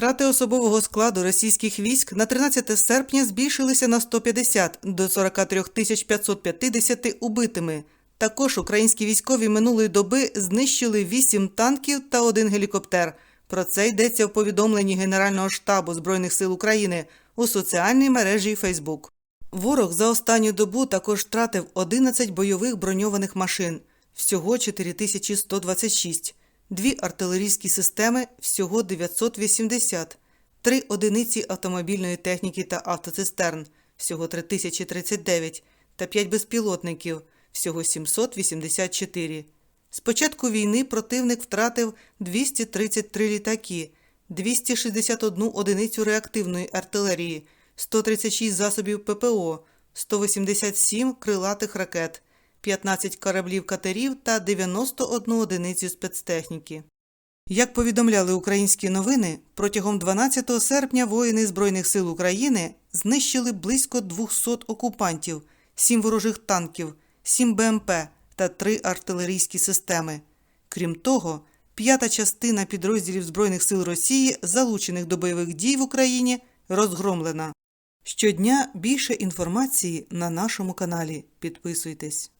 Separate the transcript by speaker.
Speaker 1: Втрати особового складу російських військ на 13 серпня збільшилися на 150 до 43 тисяч 550 убитими. Також українські військові минулої доби знищили 8 танків та один гелікоптер. Про це йдеться в повідомленні Генерального штабу Збройних сил України у соціальній мережі Facebook. Ворог за останню добу також втратив 11 бойових броньованих машин, всього 4126, дві артилерійські системи всього 980, три одиниці автомобільної техніки та автоцистерн всього 3039 та 5 безпілотників всього 784. З початку війни противник втратив 233 літаки, 261 одиницю реактивної артилерії, 136 засобів ППО, 187 крилатих ракет, 15 кораблів катерів та 91 одиницю спецтехніки. Як повідомляли українські новини, протягом 12 серпня воїни Збройних сил України знищили близько 200 окупантів, 7 ворожих танків, 7 БМП та 3 артилерійські системи. Крім того, п'ята частина підрозділів Збройних сил Росії, залучених до бойових дій в Україні, розгромлена. Щодня більше інформації на нашому каналі. Підписуйтесь.